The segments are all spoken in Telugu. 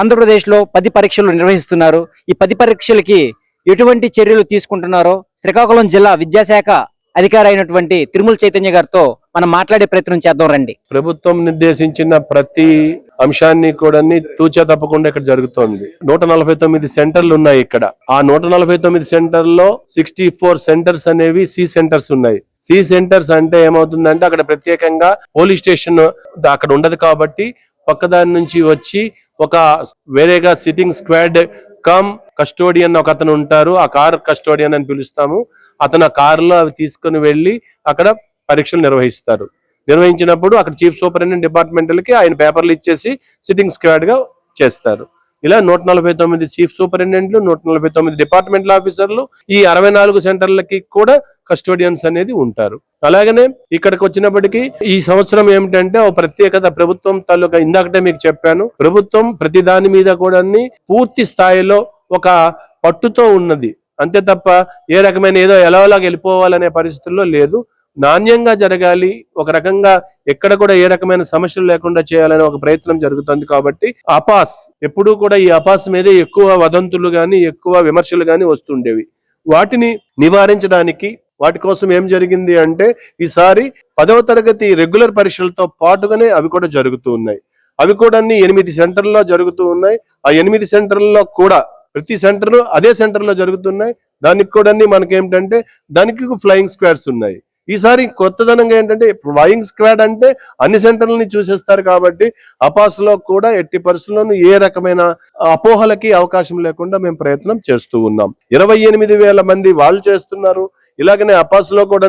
ఆంధ్రప్రదేశ్లో పది పరీక్షలు నిర్వహిస్తున్నారు. ఈ పది పరీక్షలకి ఎటువంటి చర్యలు తీసుకుంటున్నారో శ్రీకాకుళం జిల్లా విద్యాశాఖ అధికారి అయినటువంటి తిరుమల చైతన్య గారితో మనం మాట్లాడే ప్రయత్నం చేద్దాం రండి. ప్రభుత్వం నిర్దేశించిన ప్రతి అంశాన్ని కూడా తూచా తప్పకుండా ఇక్కడ జరుగుతోంది. నూట నలభై తొమ్మిది సెంటర్లు ఉన్నాయి ఇక్కడ. ఆ నూట నలభై తొమ్మిది సెంటర్లో సిక్స్టీ ఫోర్ సెంటర్స్ అనేవి సి సెంటర్స్ ఉన్నాయి. సి సెంటర్స్ అంటే ఏమవుతుందంటే అక్కడ ప్రత్యేకంగా పోలీస్ స్టేషన్ అక్కడ ఉండదు కాబట్టి పక్కదాని నుంచి వచ్చి ఒక వేరేగా సిట్టింగ్ స్క్వాడ్ కమ్ కస్టోడియన్ ఒక అతను ఉంటారు. ఆ కార్ కస్టోడియన్ అని పిలుస్తాము. అతను ఆ కారులో అవి తీసుకుని వెళ్ళి అక్కడ పరీక్షలు నిర్వహిస్తారు. నిర్వహించినప్పుడు అక్కడ చీఫ్ సూపరింటెండెంట్ డిపార్ట్మెంటల్కి ఆయన పేపర్లు ఇచ్చేసి సిట్టింగ్ స్క్వాడ్గా చేస్తారు. ఇలా నూట నలభై తొమ్మిది చీఫ్ సూపరింటెండెంట్లు నూట నలభై తొమ్మిది డిపార్ట్మెంటల్ ఆఫీసర్లు ఈ అరవై నాలుగు సెంటర్లకి కూడా కస్టోడియన్స్ అనేది ఉంటారు. అలాగనే ఇక్కడికి వచ్చినప్పటికీ ఈ సంవత్సరం ఏమిటంటే ఒక ప్రత్యేకత ప్రభుత్వం తాలూకా ఇందాకటే మీకు చెప్పాను. ప్రభుత్వం ప్రతి దాని మీద కూడా పూర్తి స్థాయిలో ఒక పట్టుతో ఉన్నది. అంతే తప్ప ఏ రకమైన ఏదో ఎలాగోలాగా వెళ్ళిపోవాలనే పరిస్థితుల్లో లేదు. నాణ్యంగా జరగాలి ఒక రకంగా ఎక్కడ కూడా ఏ రకమైన సమస్యలు లేకుండా చేయాలనే ఒక ప్రయత్నం జరుగుతుంది కాబట్టి అపాస్ ఎప్పుడూ కూడా ఈ అపాస్ మీదే ఎక్కువ వదంతులు కానీ ఎక్కువ విమర్శలు కానీ వస్తుండేవి. వాటిని నివారించడానికి వాటి కోసం ఏం జరిగింది అంటే ఈసారి పదవ తరగతి రెగ్యులర్ పరీక్షలతో పాటుగానే అవి కూడా జరుగుతూ ఉన్నాయి. అవి కూడా అన్ని ఎనిమిది సెంటర్లో జరుగుతూ ఉన్నాయి. ఆ ఎనిమిది సెంటర్లలో కూడా ప్రతి సెంటర్ అదే సెంటర్లో జరుగుతున్నాయి. దానికి కూడా అన్ని మనకేమిటంటే దానికి ఫ్లయింగ్ స్క్వాడ్స్ ఉన్నాయి. ఈసారి కొత్తదనంగా ఏంటంటే ఫ్లయింగ్ స్క్వాడ్ అంటే అన్ని సెంటర్లని చూసేస్తారు కాబట్టి అపాస్లో కూడా ఎట్టి పరిస్థితుల్లోనూ ఏ రకమైన అపోహలకి అవకాశం లేకుండా మేము ప్రయత్నం చేస్తూ ఉన్నాం. ఇరవై ఎనిమిది వేల మంది వాళ్ళు చేస్తున్నారు. ఇలాగనే అపాస్లో కూడా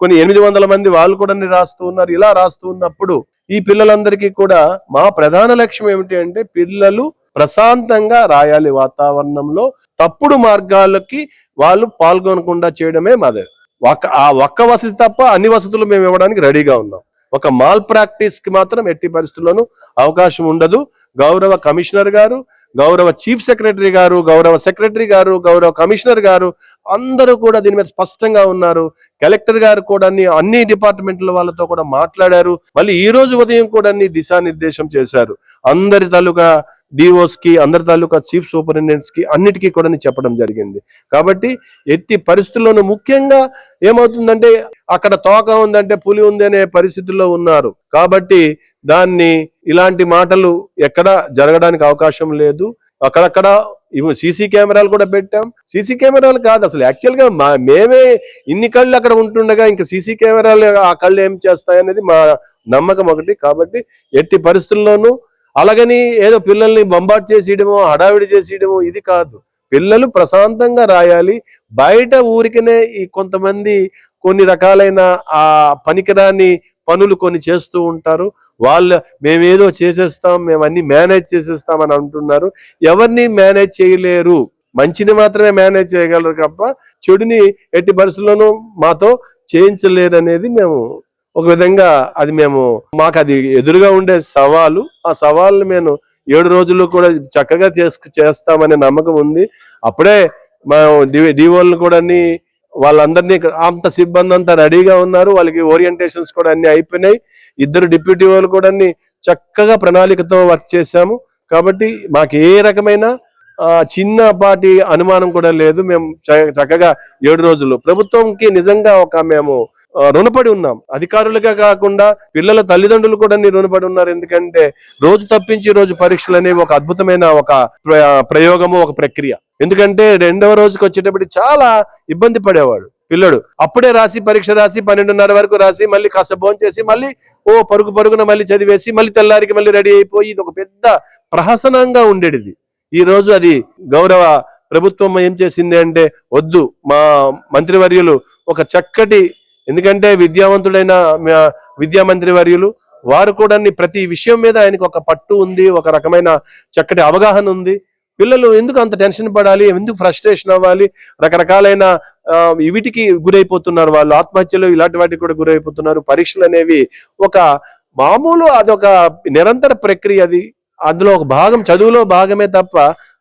కొన్ని ఎనిమిది వందల మంది వాళ్ళు కూడా రాస్తూ ఉన్నారు. ఇలా రాస్తూ ఉన్నప్పుడు ఈ పిల్లలందరికీ కూడా మా ప్రధాన లక్ష్యం ఏమిటి అంటే పిల్లలు ప్రశాంతంగా రాయాలి వాతావరణంలో. తప్పుడు మార్గాలకి వాళ్ళు పాల్గొనకుండా చేయడమే మాదే. ఒక ఆ ఒక్క వసతి తప్ప అన్ని వసతులు మేము ఇవ్వడానికి రెడీగా ఉన్నాం. ఒక మాల్ ప్రాక్టీస్కి మాత్రం ఎట్టి పరిస్థితుల్లోనూ అవకాశం ఉండదు. గౌరవ కమిషనర్ గారు గౌరవ చీఫ్ సెక్రటరీ గారు గౌరవ సెక్రటరీ గారు గౌరవ కమిషనర్ గారు అందరూ కూడా దీని మీద స్పష్టంగా ఉన్నారు. కలెక్టర్ గారు కూడా అన్ని- అన్ని డిపార్ట్మెంట్ల వాళ్ళతో కూడా మాట్లాడారు. మళ్ళీ ఈ రోజు ఉదయం కూడా అన్ని దిశానిర్దేశం చేశారు. అందరి తాలూకా డిఓస్కి అందరి తాలూకా చీఫ్ సూపరింటెండెంట్స్కి అన్నిటికీ కూడా చెప్పడం జరిగింది. కాబట్టి ఎట్టి పరిస్థితుల్లోనూ ముఖ్యంగా ఏమవుతుందంటే అక్కడ తోక ఉందంటే పులి ఉంది అనే పరిస్థితుల్లో ఉన్నారు. కాబట్టి దాన్ని ఇలాంటి మాటలు ఎక్కడ జరగడానికి అవకాశం లేదు. అక్కడక్కడ ఇవి సీసీ కెమెరాలు కూడా పెట్టాం. సీసీ కెమెరాలు కాదు అసలు. యాక్చువల్గా మా మేమే ఇన్ని కళ్ళు అక్కడ ఉంటుండగా ఇంకా సీసీ కెమెరాలు ఆ కళ్ళు ఏం చేస్తాయనేది మా నమ్మకం ఒకటి. కాబట్టి ఎట్టి పరిస్థితుల్లోనూ అలాగని ఏదో పిల్లల్ని బొంబాట్ చేసేయడమో హడావిడి చేసేయడమో ఇది కాదు. పిల్లలు ప్రశాంతంగా రాయాలి. బయట ఊరికనే ఈ కొంతమంది కొన్ని రకాలైన ఆ పనికిరాని పనులు కొన్ని చేస్తూ ఉంటారు. వాళ్ళు మేమేదో చేసేస్తాం మేము అన్ని మేనేజ్ చేసేస్తాం అని అంటున్నారు. ఎవరిని మేనేజ్ చేయలేరు. మంచిని మాత్రమే మేనేజ్ చేయగలరు తప్ప చెడుని ఎట్టి పరిస్థితుల్లోనూ మాతో చేయించలేరు అనేది మేము ఒక విధంగా అది మేము మాకు అది ఎదురుగా ఉండే సవాలు ఆ సవాళ్ళు మేము ఏడు రోజులు కూడా చక్కగా చేసుకు చేస్తామనే నమ్మకం ఉంది. అప్పుడే మా డివోలను కూడా అన్ని వాళ్ళందరినీ అంత సిబ్బంది అంతా రెడీగా ఉన్నారు. వాళ్ళకి ఓరియంటేషన్స్ కూడా అన్ని అయిపోయినాయి. ఇద్దరు డిప్యూటీ వాళ్ళు కూడా అన్ని చక్కగా ప్రణాళికతో వర్క్ చేశాము. కాబట్టి మాకు ఏ రకమైన చిన్నపాటి అనుమానం కూడా లేదు. మేము చ- చక్కగా ఏడు రోజులు. ప్రభుత్వంకి నిజంగా ఒక మేము రుణపడి ఉన్నాం. అధికారులుగా కాకుండా పిల్లల తల్లిదండ్రులు కూడా రుణపడి ఉన్నారు. ఎందుకంటే రోజు తప్పించి రోజు పరీక్షలు అనేవి ఒక అద్భుతమైన ఒక ప్రయోగము ఒక ప్రక్రియ. ఎందుకంటే రెండవ రోజుకి వచ్చేటప్పుడు చాలా ఇబ్బంది పడేవాడు పిల్లడు. అప్పుడే రాసి పరీక్ష రాసి పన్నెండున్నర వరకు రాసి మళ్ళీ కాస్త భోంచేసి చేసి మళ్ళీ ఓ పరుగు పరుగున మళ్ళీ చదివేసి మళ్ళీ తెల్లారికి మళ్ళీ రెడీ అయిపోయి ఇది ఒక పెద్ద ప్రహసనంగా ఉండేది. ఈ రోజు అది గౌరవ ప్రభుత్వం ఏం చేసింది అంటే వద్దు మా మంత్రివర్యులు ఒక చక్కటి ఎందుకంటే విద్యావంతుడైన మా విద్యా మంత్రివర్యులు వారు కూడా ప్రతి విషయం మీద ఆయనకు ఒక పట్టు ఉంది ఒక రకమైన చక్కటి అవగాహన ఉంది. పిల్లలు ఎందుకు అంత టెన్షన్ పడాలి ఎందుకు ఫ్రస్ట్రేషన్ అవ్వాలి రకరకాలైన వీటికి గురైపోతున్నారు వాళ్ళు. ఆత్మహత్యలు ఇలాంటి వాటికి కూడా గురైపోతున్నారు. పరీక్షలు అనేవి ఒక మామూలు అదొక నిరంతర ప్రక్రియ అది అందులో ఒక భాగం చదువులో భాగమే తప్ప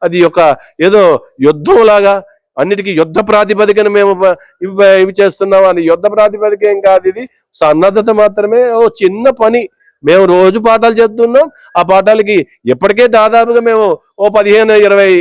అది ఒక ఏదో యుద్ధం లాగా అన్నిటికీ యుద్ధ ప్రాతిపదికను మేము ఇవి చేస్తున్నాం అని యుద్ధ ప్రాతిపదిక ఏం కాదు ఇది. సన్నద్ధత మాత్రమే ఓ చిన్న పని. మేము రోజు పాఠాలు చెప్తున్నాం. ఆ పాఠాలకి ఇప్పటికే దాదాపుగా మేము ఓ పదిహేను ఇరవై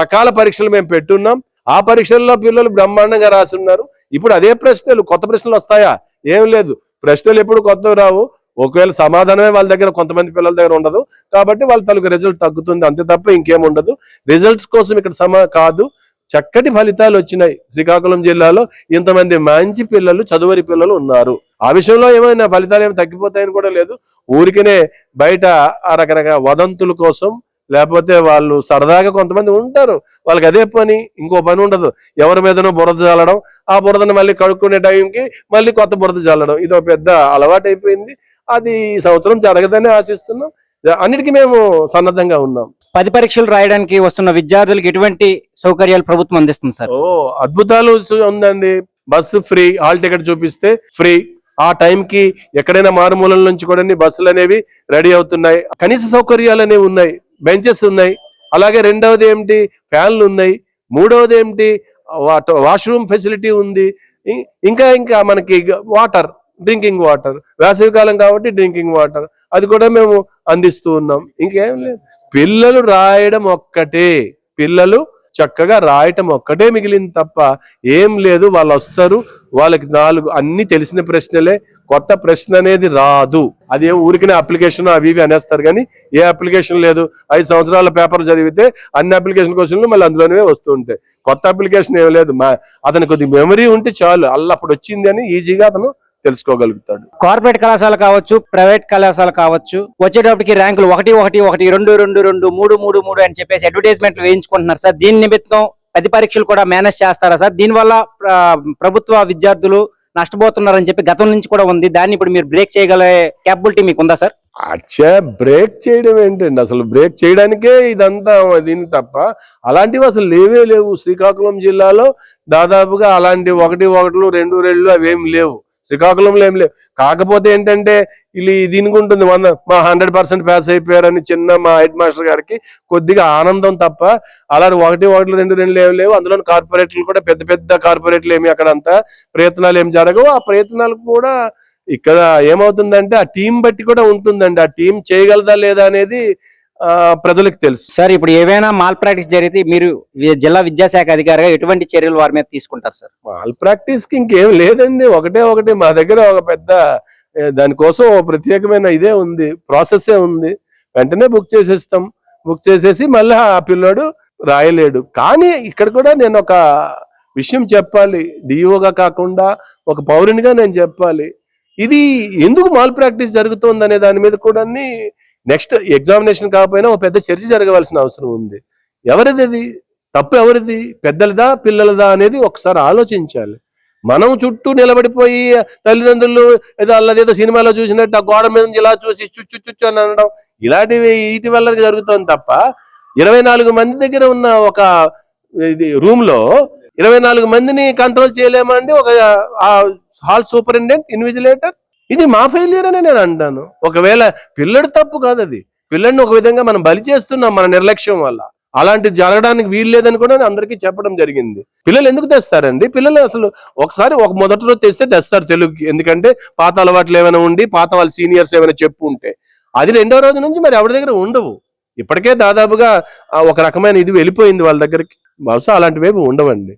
రకాల పరీక్షలు మేము పెట్టున్నాం. ఆ పరీక్షల్లో పిల్లలు బ్రహ్మాండంగా రాస్తున్నారు ఇప్పుడు అదే ప్రశ్నలు కొత్త ప్రశ్నలు వస్తాయా? ఏం లేదు. ప్రశ్నలు ఎప్పుడు కొత్తవి రావు. ఒకవేళ సమాధానమే వాళ్ళ దగ్గర కొంతమంది పిల్లల దగ్గర ఉండదు. కాబట్టి వాళ్ళ తలకు రిజల్ట్ తగ్గుతుంది. అంతే తప్ప ఇంకేం ఉండదు. రిజల్ట్స్ కోసం ఇక్కడ సమా కాదు. చక్కటి ఫలితాలు వచ్చినాయి. శ్రీకాకుళం జిల్లాలో ఇంతమంది మంచి పిల్లలు చదువరి పిల్లలు ఉన్నారు. ఆ విషయంలో ఏమైనా ఫలితాలు ఏమి తగ్గిపోతాయని కూడా లేదు. ఊరికనే బయట ఆ రకరకాల వదంతుల కోసం లేకపోతే వాళ్ళు సరదాగా కొంతమంది ఉంటారు. వాళ్ళకి అదే పని ఇంకో పని ఉండదు. ఎవరి మీదనో బురద చల్లడం ఆ బురదను మళ్ళీ కడుక్కునే టైంకి మళ్ళీ కొత్త బురద చల్లడం ఇది ఒక పెద్ద అలవాటు అయిపోయింది అది ఈ సంవత్సరం జరగదని ఆశిస్తున్నాం. అన్నిటికీ మేము సన్నద్ధంగా ఉన్నాం. పది పరీక్షలు రాయడానికి వస్తున్న విద్యార్థులకు ఎటువంటి సౌకర్యాలు ప్రభుత్వం అందిస్తుంది సార్? ఓ అద్భుతాలు ఉందండి. బస్సు ఫ్రీ హాల్ టికెట్ చూపిస్తే ఫ్రీ. ఆ టైం కి ఎక్కడైనా మారుమూలల నుంచి కూడా బస్సులు అనేవి రెడీ అవుతున్నాయి. కనీస సౌకర్యాలు అనేవి ఉన్నాయి. బెంచెస్ ఉన్నాయి. అలాగే రెండవది ఏమిటి? ఫ్యాన్లు ఉన్నాయి. మూడవది ఏమిటి? వాష్రూమ్ ఫెసిలిటీ ఉంది. ఇంకా ఇంకా మనకి వాటర్. Drinking water. వేసవికాలం కాబట్టి డ్రింకింగ్ వాటర్. అది కూడా మేము అందిస్తూ ఉన్నాం. ఇంకేం లేదు. పిల్లలు రాయడం ఒక్కటే. పిల్లలు చక్కగా రాయటం ఒక్కటే మిగిలింది తప్ప ఏం లేదు. వాళ్ళు వస్తారు. వాళ్ళకి నాలుగు అన్ని తెలిసిన ప్రశ్నలే. కొత్త ప్రశ్న అనేది రాదు. అదే ఊరికినే అప్లికేషన్ అవి ఇవి అనేస్తారు కానీ ఏ అప్లికేషన్ లేదు. ఐదు సంవత్సరాల పేపర్ చదివితే అన్ని అప్లికేషన్ క్వశ్చన్లు మళ్ళీ అందులోనే వస్తూ ఉంటాయి. కొత్త అప్లికేషన్ ఏం లేదు. మా అతనికి కొద్ది మెమరీ ఉంటే చాలు. అల్లప్పుడు వచ్చింది అని ఈజీగా అతను తెలుసుకోగలుగుతాడు. కార్పొరేట్ కళాశాల కావచ్చు ప్రైవేట్ కళాశాల కావచ్చు వచ్చేటప్పటికి ర్యాంకులు ఒకటి ఒకటి ఒకటి రెండు రెండు రెండు మూడు మూడు మూడు అని చెప్పేసి అడ్వర్టైజ్మెంట్లు వేయించుకుంటున్నారు. సార్ దీని నిమిత్తం పది పరీక్షలు కూడా మేనేజ్ చేస్తారా సార్? దీనివల్ల ప్ర- ప్రభుత్వ విద్యార్థులు నష్టపోతున్నారని చెప్పి గతం నుంచి కూడా ఉంది. దాన్ని ఇప్పుడు మీరు బ్రేక్ చేయగల క్యాపబిలిటీ మీకు ఉందా సార్? అచ్చా బ్రేక్ చేయడం ఏంటండి? అసలు బ్రేక్ చేయడానికే ఇదంతా దీన్ని తప్ప అలాంటివి అసలు లేవే లేవు. శ్రీకాకుళం జిల్లాలో దాదాపుగా అలాంటి ఒకటి ఒకటిలు రెండు రెండు అవేం లేవు. శ్రీకాకుళంలో ఏం లేవు. కాకపోతే ఏంటంటే వీళ్ళు దీనికి ఉంటుంది. వంద మా హండ్రెడ్ పర్సెంట్ పాస్ అయిపోయారని చిన్న మా హెడ్ మాస్టర్ గారికి కొద్దిగా ఆనందం తప్ప అలాంటి ఒకటి ఒకటి రెండు రెండు ఏం లేవు. అందులో కార్పొరేట్లు కూడా పెద్ద పెద్ద కార్పొరేట్లు ఏమి అక్కడ అంతా ప్రయత్నాలు ఏం జరగవు. ఆ ప్రయత్నాలు కూడా ఇక్కడ ఏమవుతుందంటే ఆ టీం బట్టి కూడా ఉంటుందండి. ఆ టీం చేయగలదా లేదా అనేది ప్రజలకు తెలుసు. సార్ ఇప్పుడు ఏవైనా మాల్ ప్రాక్టీస్ జరిగితే మీరు జిల్లా విద్యాశాఖ అధికారిగా ఎటువంటి చర్యలు వారి మీద తీసుకుంటారు సార్? మాల్ ప్రాక్టీస్కి ఇంకేం లేదండి. ఒకటే ఒకటి మా దగ్గర ఒక పెద్ద దానికోసం ప్రత్యేకమైన ఇదే ఉంది. ప్రాసెస్ ఉంది. వెంటనే బుక్ చేసేస్తాం. బుక్ చేసేసి మళ్ళీ ఆ పిల్లోడు రాయలేడు. కానీ ఇక్కడ కూడా నేను ఒక విషయం చెప్పాలి. డిఓగా కాకుండా ఒక పౌరునిగా నేను చెప్పాలి. ఇది ఎందుకు మాల్ ప్రాక్టీస్ జరుగుతోంది అనే దాని మీద కూడా నెక్స్ట్ ఎగ్జామినేషన్ కాకపోయినా ఒక పెద్ద చర్చ జరగవలసిన అవసరం ఉంది. ఎవరిది అది? తప్పు ఎవరిది? పెద్దలదా? పిల్లలదా? అనేది ఒకసారి ఆలోచించాలి. మనం చుట్టూ నిలబడిపోయి తల్లిదండ్రులు ఏదో అల్లదేదో సినిమాలో చూసినట్టు ఆ గోడ మీద ఇలా చూసి చుచ్చు చుచ్చు అని అనడం ఇలాంటివి వీటి వల్ల జరుగుతుంది తప్ప ఇరవై నాలుగు మంది దగ్గర ఉన్న ఒక ఇది రూమ్లో ఇరవై నాలుగు మందిని కంట్రోల్ చేయలేమండి. ఒక హాల్ సూపరింటెండెంట్ ఇన్విజిలేటర్ ఇది మా ఫెయిలియర్ అని నేను అంటాను. ఒకవేళ పిల్లడు తప్పు కాదు అది. పిల్లడిని ఒక విధంగా మనం బలి చేస్తున్నాం మన నిర్లక్ష్యం వల్ల. అలాంటి జరగడానికి వీలు లేదని కూడా అందరికీ చెప్పడం జరిగింది. పిల్లలు ఎందుకు తెస్తారండి? పిల్లలు అసలు ఒకసారి ఒక మొదటి రోజు తెస్తే తెస్తారు తెలుగుకి. ఎందుకంటే పాత అలవాట్లు ఏమైనా ఉండి పాత వాళ్ళ సీనియర్స్ ఏమైనా చెప్పు ఉంటే. అది రెండో రోజు నుంచి మరి ఎవరి దగ్గర ఉండవు. ఇప్పటికే దాదాపుగా ఒక రకమైన ఇది వెళ్ళిపోయింది వాళ్ళ దగ్గరికి. బహుశా అలాంటివి ఉండవండి.